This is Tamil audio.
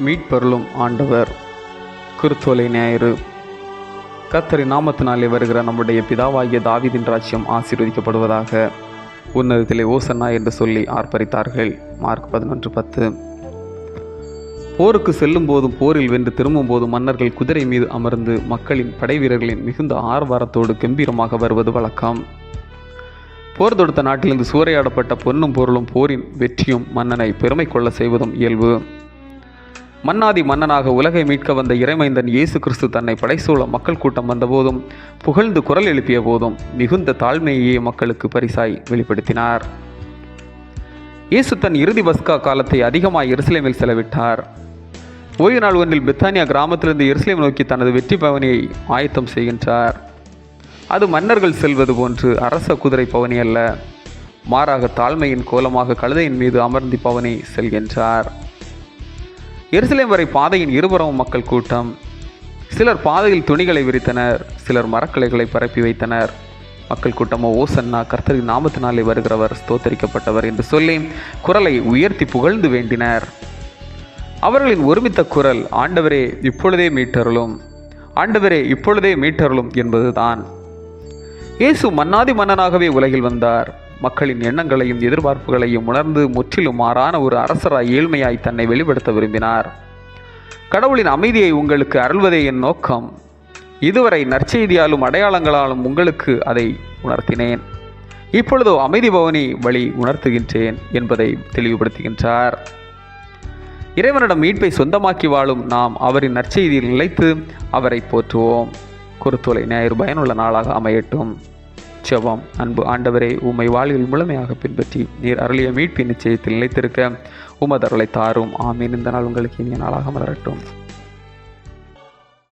மீட்பொருளும் ஆண்டவர். குருத்தோலை ஞாயிறு. கத்தரி நாமத்தினாலே வருகிற நம்முடைய பிதாவாகிய தாவீதின் ராஜ்யம் ஆசீர்வதிக்கப்படுவதாக உன்னதத்திலே ஓசன்னா என்று சொல்லி ஆர்ப்பரித்தார்கள். மார்க் பதினொன்று பத்து. போருக்கு செல்லும் போதும் போரில் வென்று திரும்பும் போதும் மன்னர்கள் குதிரை மீது அமர்ந்து மக்களின் படை வீரர்களின் மிகுந்த ஆர்வாரத்தோடு கம்பீரமாக வருவது வழக்கம். போர் தொடுத்த நாட்டிலிருந்து சூறையாடப்பட்ட பொன்னும் பொருளும் போரின் வெற்றியும் மன்னனை பெருமை கொள்ள செய்வதும் இயல்பு. மன்னாதி மன்னனாக உலகை மீட்க வந்த இறைமைந்தன் இயேசு கிறிஸ்து தன்னை படைசூழ மக்கள் கூட்டம் வந்தபோதும் புகழ்ந்து குரல் எழுப்பிய போதும் மிகுந்த தாழ்மையையே மக்களுக்கு பரிசாய் வெளிப்படுத்தினார். இயேசு தன் இறுதி பஸ்கா காலத்தை அதிகமாக எருசலேமில் செலவிட்டார். ஓய்வு நாள் ஒன்றில் பிரித்தானியா கிராமத்திலிருந்து எருசலேம் நோக்கி தனது வெற்றி பவனியை ஆயத்தம் செய்கின்றார். அது மன்னர்கள் செல்வது போன்று அரச குதிரை பவனி அல்ல மாறாக தாழ்மையின் கோலமாக கழுதையின் மீது அமர்ந்தி பவனி செல்கின்றார். எருசலேம் வரை பாதையின் இருபுறமும் மக்கள் கூட்டம். சிலர் பாதையில் துணிகளை விரித்தனர் சிலர் மரக்கிளைகளை பரப்பி வைத்தனர். மக்கள் கூட்டமோ ஓசன்னா கர்த்தரின் நாமத்தினாலே வருகிறவர் ஸ்தோத்தரிக்கப்பட்டவர் என்று சொல்லி குரலை உயர்த்தி புகழ்ந்து வேண்டினர். அவர்களின் ஒருமித்த குரல் ஆண்டவரே இப்பொழுதே மீட்டருளும். ஆண்டவரே இப்பொழுதே மீட்டருளும் என்பதுதான். இயேசு மன்னாதி மன்னனாகவே உலகில் வந்தார். மக்களின் எண்ணங்களையும் எதிர்பார்ப்புகளையும் உணர்ந்து முற்றிலும் மாறான ஒரு அரசராய் ஏழ்மையாய் தன்னை வெளிப்படுத்த விரும்பினார். கடவுளின் அமைதியை உங்களுக்கு அருள்வதே என் நோக்கம். இதுவரை நற்செய்தியாலும் அடையாளங்களாலும் உங்களுக்கு அதை உணர்த்தினேன். இப்பொழுதோ அமைதி பவனி வழி உணர்த்துகின்றேன் என்பதை தெளிவுபடுத்துகின்றார். இறைவனிடம் மீட்பை சொந்தமாக்கி வாழும் நாம் அவரின் நற்செய்தியில் நிலைத்து அவரை போற்றுவோம். குறுத்தொலை ஞாயிறு பயனுள்ள நாளாக அமையட்டும். செவம் அன்பு ஆண்டவரை உம்மை வாழ்வில் முழுமையாக பின்பற்றி நீர் அருளிய மீட்பின் நிச்சயத்தில் நிலைத்திருக்க உமதருளை தாரும். ஆமீன். இந்த நாள் உங்களுக்கு இனிய நாளாக மலரட்டும்.